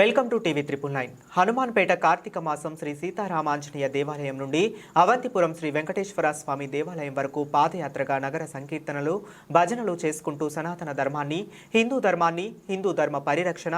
Welcome to TV triple nine. Hanumanpet Karthika మాసం శ్రీ సీతారామాంజనేయ దేవాలయం నుండి అవంతిపురం శ్రీ వెంకటేశ్వర స్వామి దేవాలయం వరకు పాదయాత్రగా నగర సంకీర్తనలు భజనలు చేసుకుంటూ సనాతన ధర్మాన్ని హిందూ ధర్మాన్ని హిందూ ధర్మ పరిరక్షణ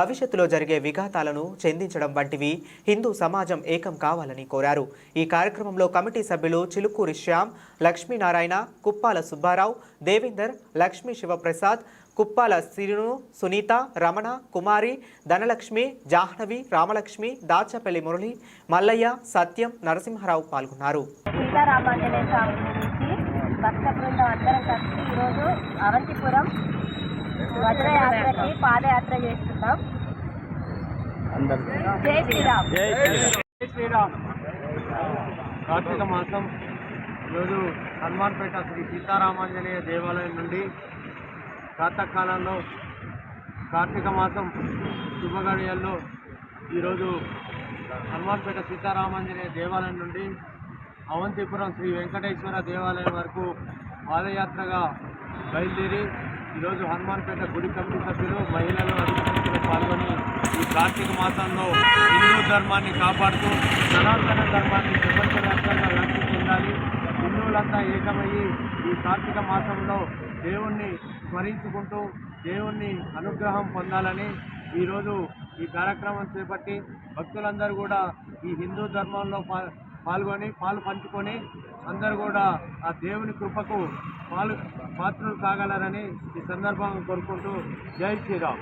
భవిష్యత్తులో జరిగే విఘాతాలను చెందించడం వంటివి హిందూ సమాజం ఏకం కావాలని కోరారు. ఈ కార్యక్రమంలో కమిటీ సభ్యులు చిలుకూరి శ్యామ్ లక్ష్మీనారాయణ కుప్పాల సుబ్బారావు దేవేందర్ లక్ష్మీ శివప్రసాద్ కుప్పాల సిరును సునీత రమణ కుమారి ధనలక్ష్మి జాహ్నవి రామలక్ష్మి దాచపల్లి మురళి మల్లయ్య సత్యం నరసింహారావు పాల్గొన్నారు. సీతారామాంజనేయ స్వామి గురించి భక్త బృందం అందరం కలిసి ఈరోజు అవంతిపురం వజ్రయాత్రకి పాదయాత్ర చేస్తున్నాం. జై శ్రీరామ్. జై శ్రీరామ్. కార్తీక మాసం ఈరోజు హనుమాన్పేట శ్రీ సీతారామాంజనేయ దేవాలయం నుండి ప్రాతకాలంలో కార్తీక మాసం శుభగడియల్లో ఈరోజు హనుమాన్పేట సీతారామాంజనేయ దేవాలయం నుండి అవంతిపురం శ్రీ వెంకటేశ్వర దేవాలయం వరకు పాదయాత్రగా బయలుదేరి ఈరోజు హనుమాన్పేట గుడి కమిటీ సభ్యులు మహిళలు అధికారులు పాల్గొని ఈ కార్తీక మాసంలో హిందూ ధర్మాన్ని కాపాడుతూ సనాతన ధర్మాన్ని ప్రపంచవ్యాప్తంగా వ్యాప్తి చెందాలి హిందువులంతా ఏకమయ్యి ఈ కార్తీక మాసంలో దేవుణ్ణి స్మరించుకుంటూ దేవుణ్ణి అనుగ్రహం పొందాలని ఈరోజు ఈ కార్యక్రమం చేపట్టి భక్తులందరూ కూడా ఈ హిందూ ధర్మంలో పాల్గొని పాలు పంచుకొని అందరూ కూడా ఆ దేవుని కృపకు పాలు పాత్రలు కాగలరని ఈ సందర్భంగా కోరుకుంటూ జై శ్రీరామ్.